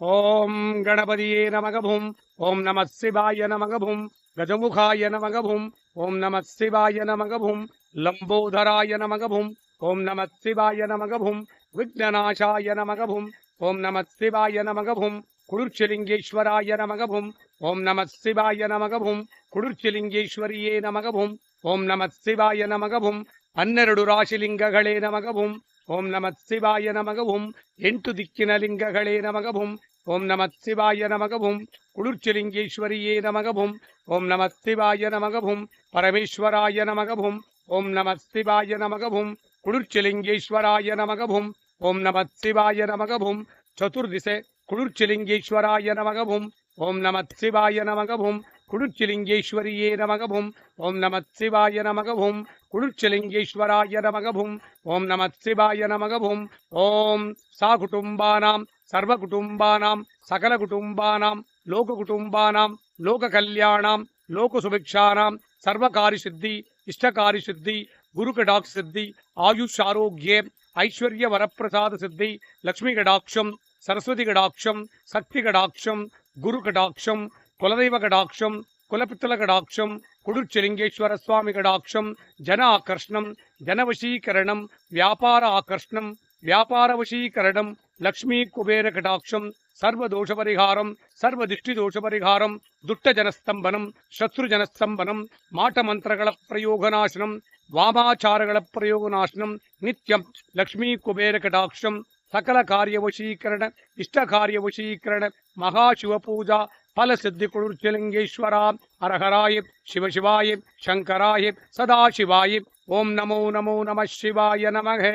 ஓம் கணபதியே நமகவும் ஓம் நம சிவாய நமகவும் கஜமுகாய நமகவும் ஓம் நம சிவாய நமகவும் லம்போதராய நமகவும் ஓம் நம சிவாய நமகவும் விக்னநாசாய நமகவும் ஓம் நம சிவாய நமகவும் குளிர்ச்சிலிங்கேஸ்வராய நமகவும் ஓம் நம சிவாய நமகவும் குளிர்ச்சிலிங்கேஸ்வரியே நமகவும் ஓம் நம சிவாய நமகவும் ಹನ್ನೆರಡು ರಾಶಿಲಿಂಗಗಳೇ ನಮಗಭುಂ ಓಂ ನಮಃ ಶಿವಾಯ ನಮಗಭುಂ ಎಂಟು ದಿಕ್ಕಿನ ಲಿಂಗಗಳೇ ನಮಗಭುಂ ஓம் நமத் சிவாய நமகவும் குளிர்ச்சிலிங்கேஸ்வரியே நமகவும் ஓம் நமத் சிவாய நமகவும் பரமேஸ்வராய நமகவும் ஓம் நமத் சிவாய நமகவும் குளிர்ச்சிலிங்கேஸ்வராய நமகவும் ஓம் நமத் சிவாய நமகவும் சதுர்திசை குளிர்ச்சிலிங்கேஸ்வராய நமகவும் ஓம் நமத் சிவாய நமகவும் குளிர்ச்சிலிங்கேஸ்வரியே நமகவும் ஓம் நமத் சிவாய நமகவும் குளிர்ச்சிலிங்கேஸ்வராய நமகவும் ஓம் நமத் சிவாய நமகவும் ஓம் சா குடும்பானாம் சர்வ குடும்பானாம் சகல குடும்பானாம் லோக குடும்பானாம் லோக கல்யாணாம் லோக சுபிக்ஷானாம் சர்வகாரி சித்தி இஷ்டகாரி சித்தி குரு கடாக் சித்தி ஆயுஷ் ஆரோக்கிய ஐஸ்வர்ய வரப்பிரசாத சித்தி லக்ஷ்மி கடாட்சம் சரஸ்வதி கடாட்சம் சக்தி கடாட்சம் குரு கடாட்சம் குலதெய்வ கடாட்சம் కులపితుల కడాక్షం కుడుర్చలింగేశ్వర స్వామి కడాక్షం జన ఆకర్షణం జనవశీకరణం వ్యాపార ఆకర్షణం వ్యాపార వశీకరణం లక్ష్మీ కుబేర కటాక్షం సర్వదోషపరిహారం సర్వదిష్టిదోషపరిహారం దుట్టజనస్తంభనం శత్రుజనస్తంభనం మాటమంత్రగల ప్రయోగనాశనం వామాచారగల ప్రయోగనాశనం నిత్యం లక్ష్మీ కుబేర కటాక్షం సకల కార్యవశీకరణ ఇష్టకార్యవశీకరణ మహాశివపూజ பல சித்திக்குழு திலிங்கேஸ்வரா அரஹராயிப் சிவசிவாயிப் சங்கராயிப் சதாசிவாயிப் ஓம் நமோ நமோ நம சிவாய நமகே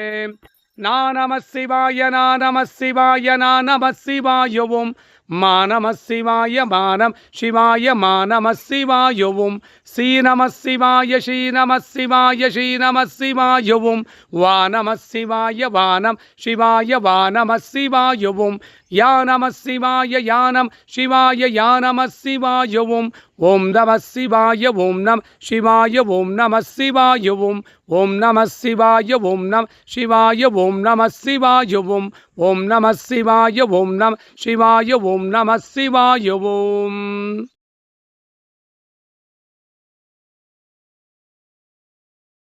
நா நம சிவாய நா நம சிவாய நா நம சிவாய மானம சிவாய மானம் சிவாய மானம சிவாயவும் சீனம சிவாய சீனம சிவாய சீனம சிவாயவும் வானம சிவாய வானம் சிவாய வானம சிவாயவும் யானம சிவாய யானம் சிவாய யானம சிவாயவும் ஓம் நம சிவாய ஓம் நம் சிவாய ஓம் நம சிவாயவும் ஓம் நம சிவாய ஓம் நம் சிவாய ஓம் நம சிவாயவும் ஓம் நம சிவாய ஓம் நம் சிவாய ஓம் ஓம் நம சிவாய ஓம்